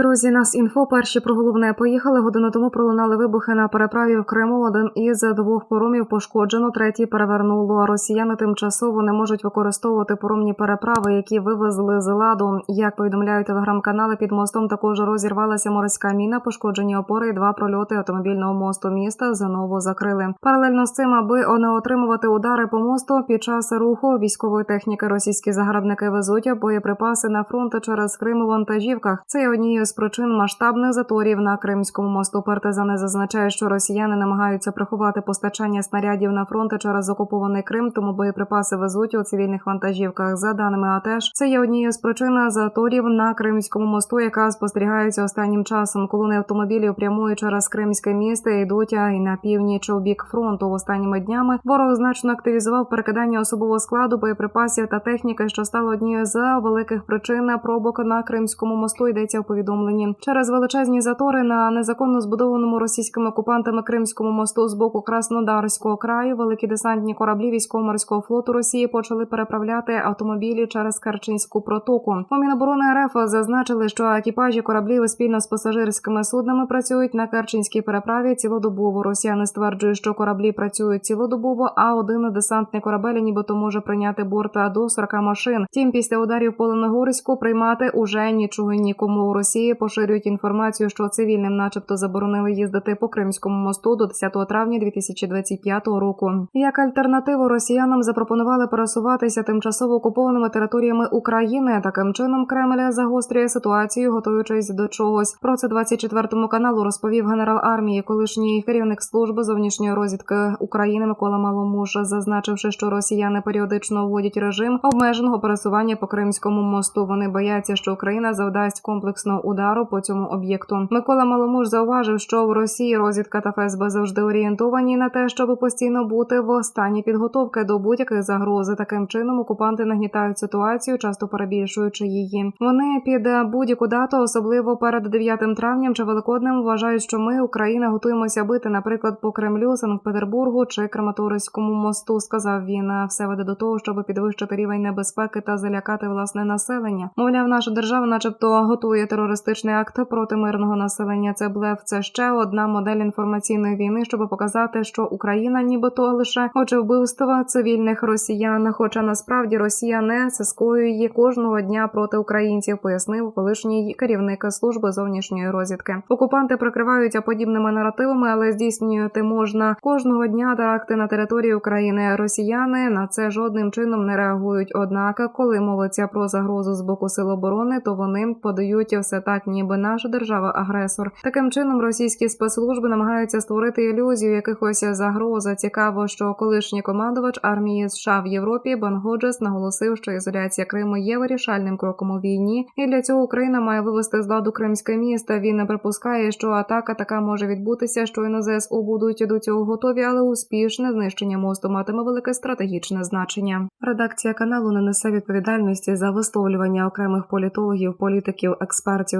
Друзі, нас інфо перші про головне поїхали. Годину тому пролунали вибухи на переправі в Криму. Один із двох поромів пошкоджено, третій перевернуло. Росіяни тимчасово не можуть використовувати поромні переправи, які вивезли з ладу. Як повідомляють телеграм-канали, під мостом також розірвалася морська міна, пошкоджені опори і два прольоти автомобільного мосту міста знову закрили. Паралельно з цим, аби не отримувати удари по мосту під час руху військової техніки, російські загарбники везуть боєприпаси на фронт через Крим у вантажівках. Це є однією з причин масштабних заторів на Кримському мосту. Партизани зазначають, що росіяни намагаються приховати постачання снарядів на фронт через окупований Крим, тому боєприпаси везуть у цивільних вантажівках. За даними АТЕШ, це є однією з причин заторів на Кримському мосту, яка спостерігається останнім часом. Колони автомобілів прямують через Кримське місто і йдуть й на північ у бік фронту. Останніми днями ворог значно активізував перекидання особового складу, боєприпасів та техніки, що стало однією з великих причин пробок на Кримському мосту. Йдеться в повідомленні через величезні затори на незаконно збудованому російськими окупантами Кримському мосту з боку Краснодарського краю. Великі десантні кораблі військово-морського флоту Росії почали переправляти автомобілі через Керченську протоку. У Міноборони РФ зазначили, що екіпажі кораблів спільно з пасажирськими суднами працюють на Керченській переправі цілодобово. Росіяни стверджують, що кораблі працюють цілодобово, а один десантний корабель нібито може прийняти борта до 40 машин. Втім, після ударів по Леногорську приймати уже нічого нікому у Росії поширюють інформацію, що цивільним, начебто, заборонили їздити по Кримському мосту до 10 травня 2025 року. Як альтернативу росіянам запропонували пересуватися тимчасово окупованими територіями України. Таким чином Кремль загострює ситуацію, готуючись до чогось. Про це 24 каналу розповів генерал армії, колишній керівник служби зовнішньої розвідки України Микола Маломуж, зазначивши, що росіяни періодично вводять режим обмеженого пересування по Кримському мосту. Вони бояться, що Україна завдасть комплексного удару по цьому об'єкту. Микола Маломуж зауважив, що в Росії розвідка та ФСБ завжди орієнтовані на те, щоб постійно бути в стані підготовки до будь-яких загроз. Таким чином окупанти нагнітають ситуацію, часто перебільшуючи її. Вони під будь-яку дату, особливо перед 9 травням чи Великоднем, вважають, що ми, Україна, готуємося бити, наприклад, по Кремлю, Санкт-Петербургу чи Краматорському мосту. Сказав він, все веде до того, щоб підвищити рівень небезпеки та залякати власне населення. Мовляв, наша держава, начебто, готує терористичний акт проти мирного населення. Це блеф. Це ще одна модель інформаційної війни, щоб показати, що Україна, нібито лише хоче вбивства цивільних росіян. Хоча насправді Росія не скоює кожного дня проти українців, пояснив колишній керівник служби зовнішньої розвідки. Окупанти прикриваються подібними наративами, але здійснювати можна кожного дня теракти на території України. Росіяни на це жодним чином не реагують. Однак, коли мовиться про загрозу з боку сил оборони, то вони подають все так, ніби наша держава агресор. Таким чином російські спецслужби намагаються створити ілюзію якихось загроза. Цікаво, що колишній командувач армії США в Європі Бен Годжес наголосив, що ізоляція Криму є вирішальним кроком у війні, і для цього Україна має вивести з ладу кримське місто. Він не припускає, що атака така може відбутися, що із ЗСУ будуть до цього готові, але успішне знищення мосту матиме велике стратегічне значення. Редакція каналу не несе відповідальності за висловлювання окремих політологів, політиків, експертів